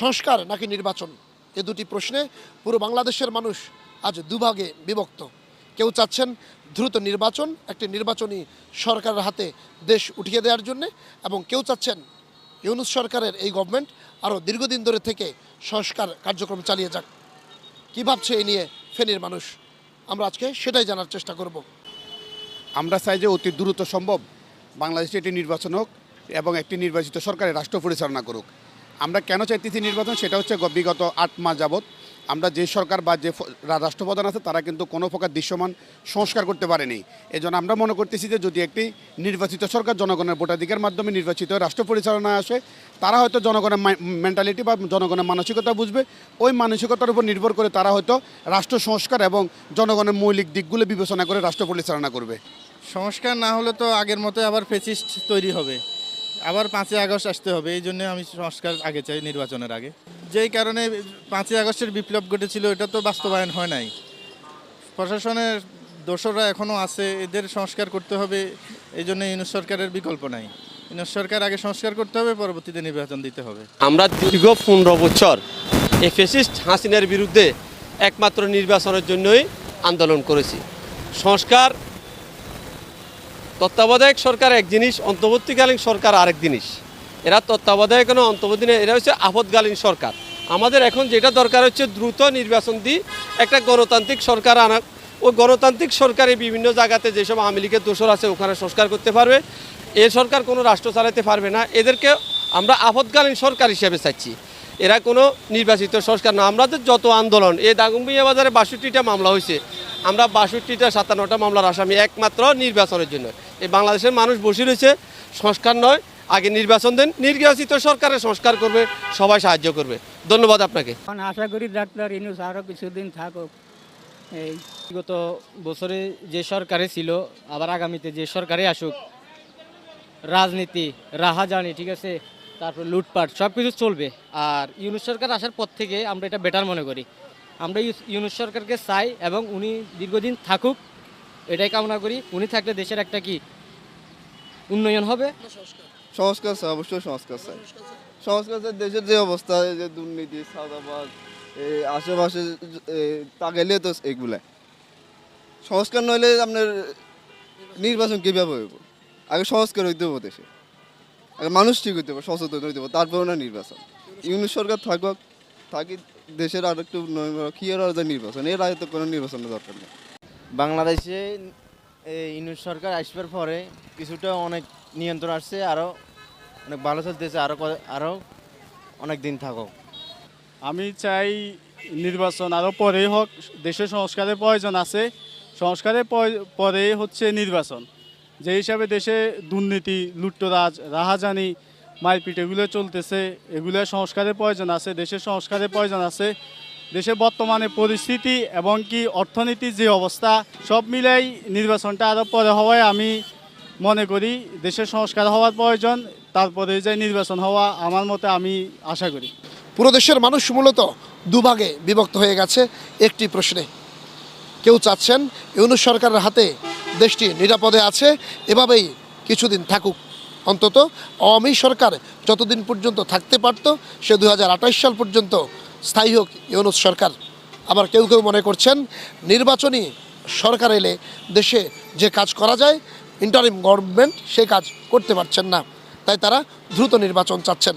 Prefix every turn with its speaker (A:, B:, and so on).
A: সংস্কার নাকি নির্বাচন? এ দুটি প্রশ্নে পুরো বাংলাদেশের মানুষ আজ দুভাগে বিভক্ত। কেউ চাচ্ছেন দ্রুত নির্বাচন, একটি নির্বাচনী সরকারের হাতে দেশ উঠিয়ে দেওয়ার জন্যে, এবং কেউ চাচ্ছেন ইউনুস সরকারের এই গভর্নমেন্ট আরও দীর্ঘদিন ধরে থেকে সংস্কার কার্যক্রম চালিয়ে যাক। কী ভাবছে এই নিয়ে ফেনীর মানুষ? আমরা আজকে সেটাই জানার চেষ্টা করব।
B: আমরা চাই যে অতি দ্রুত সম্ভব বাংলাদেশে একটি নির্বাচন হোক এবং একটি নির্বাচিত সরকারের রাষ্ট্র পরিচালনা করুক। আমরা কেন চাইতেছি নির্বাচন সেটা হচ্ছে বিগত আট মাস যাবৎ আমরা যে সরকার বা যে রাষ্ট্রপ্রধান আছে তারা কিন্তু কোনো প্রকার দৃশ্যমান সংস্কার করতে পারেনি। এই জন্য আমরা মনে করতেছি যে যদি একটি নির্বাচিত সরকার জনগণের ভোটাধিকার মাধ্যমে নির্বাচিত রাষ্ট্র পরিচালনা আসে, তারা হয়তো জনগণের মেন্টালিটি বা জনগণের মানসিকতা বুঝবে। ওই মানসিকতার উপর নির্ভর করে তারা হয়তো রাষ্ট্র সংস্কার এবং জনগণের মৌলিক দিকগুলো বিবেচনা করে রাষ্ট্র পরিচালনা করবে।
C: সংস্কার না হলে তো আগের মতো আবার ফেসিস্ট তৈরি হবে। আবার পাঁচই আগস্ট আসতে হবে, এই জন্য আমি সংস্কার আগে চাই নির্বাচনের আগে। যেই কারণে পাঁচই আগস্টের বিপ্লব ঘটেছিল, এটা তো বাস্তবায়ন হয় নাই। প্রশাসনের দোষরা এখনও আছে, এদের সংস্কার করতে হবে, এই জন্য ইউনুস সরকারের বিকল্প নাই। ইউনুস সরকার আগে সংস্কার করতে হবে, পরবর্তীতে নির্বাচন দিতে হবে।
D: আমরা দীর্ঘ পনেরো বছর এই ফেসিস্ট হাসিনার বিরুদ্ধে একমাত্র নির্বাচনের জন্যই আন্দোলন করেছি। সংস্কার তত্ত্বাবধায়ক সরকার এক জিনিস অন্তর্বর্তীকালীন সরকার আরেক জিনিস। এরা তত্ত্বাবধায়ক অন্তর্বর্তী নেই, এরা হচ্ছে আপদকালীন সরকার। আমাদের এখন যেটা দরকার হচ্ছে দ্রুত নির্বাচন দিয়ে একটা গণতান্ত্রিক সরকার আনা ও গণতান্ত্রিক সরকারে বিভিন্ন জায়গাতে যেসব আওয়ামী লীগের দোষর আছে ওখানে সংস্কার করতে পারবে। এ সরকার কোনো রাষ্ট্র চালাতে পারবে না। এদেরকে আমরা আপদকালীন সরকার হিসেবে চাচ্ছি এরা কোনো নির্বাচিত সংস্কার না। আমাদের যত আন্দোলন এই দাগনভূঞা বাজারে বাষট্টিটা মামলা হয়েছে। আমরা বাষট্টিটা সাতান্নটা মামলার আসামি একমাত্র নির্বাচনের জন্য। এই বাংলাদেশের মানুষ বসে রয়েছে সংস্কার নয় আগে নির্বাচন দেন নির্বাচিত সরকারের সংস্কার করবে সবাই সাহায্য করবে। ধন্যবাদ আপনাকে।
E: আশা করি ডাক্তার ইনুস আরও কিছুদিন থাকুক। এই
F: গত বছরে যে সরকারে ছিল আবার আগামীতে যে সরকারে আসুক রাজনীতি রাহাজানি ঠিক আছে তারপর লুটপাট সব কিছু চলবে। আর ইউনুস সরকার আসার পর থেকে আমরা এটা বেটার মনে করি। আমরা ইউনুস সরকারকে চাই এবং উনি দীর্ঘদিন থাকুক, এটাই কামনা করি। উনি থাকলে দেশের একটা কি উন্নয়ন হবে?
G: সংস্কার চাই, অবশ্যই সংস্কার চাই। সংস্কার চাই, দেশের যে অবস্থা যে দুর্নীতি, সাদাবাদ আশেপাশে তাকাইলে তো এগুলা। সংস্কার নইলে আপনার নির্বাচন কীভাবে হইব? আগে সংস্কার হইতে হবে দেশে। আগে মানুষ ঠিক হইতে হবে সচেতন হইতে হবে তারপরে না নির্বাচন। ইউনিট সরকার থাকুক থাকি দেশের আর একটু কি আর যে নির্বাচন? এর আগে তো কোনো নির্বাচনের দরকার নেই।
H: বাংলাদেশে এই ইউনিট সরকার আসবার পরে কিছুটা অনেক নিয়ন্ত্রণ আসছে আরও অনেক ভালো চলতেছে আরও আরও অনেক দিন থাকুক।
I: আমি চাই নির্বাচন আরও পরেই হোক। দেশের সংস্কারের প্রয়োজন আছে। সংস্কারের পরে হচ্ছে নির্বাচন। যে হিসাবে দেশে দুর্নীতি লুট্টরাজ রাহাজানি মারপিট, এগুলো চলতেছে। এগুলো সংস্কারের প্রয়োজন আছে, দেশের সংস্কারের প্রয়োজন আছে। দেশের বর্তমানে পরিস্থিতি এবং কি অর্থনীতির যে অবস্থা, সব মিলাই নির্বাচনটা আরও পরে হওয়ায় আমি মনে করি দেশের সংস্কার হওয়ার প্রয়োজন, তারপরে যে নির্বাচন হওয়া, আমার মতে আমি আশা করি।
A: পুরো দেশের মানুষ মূলত দুভাগে বিভক্ত হয়ে গেছে, একটি প্রশ্নে। কেউ চাচ্ছেন ইউনুস সরকারের হাতে দেশটি নিরাপদে আছে, এভাবেই কিছুদিন থাকুক। অন্তত আওয়ামী সরকার যতদিন পর্যন্ত থাকতে পারত, সে দু সাল পর্যন্ত স্থায়ী হোক ইউনুস সরকার। আবার কেউ কেউ মনে করছেন, নির্বাচনী সরকার এলে দেশে যে কাজ করা যায় ইন্টারিম গভর্নমেন্ট সে কাজ করতে পারছেন না। তাই তারা দ্রুত নির্বাচন চাচ্ছেন।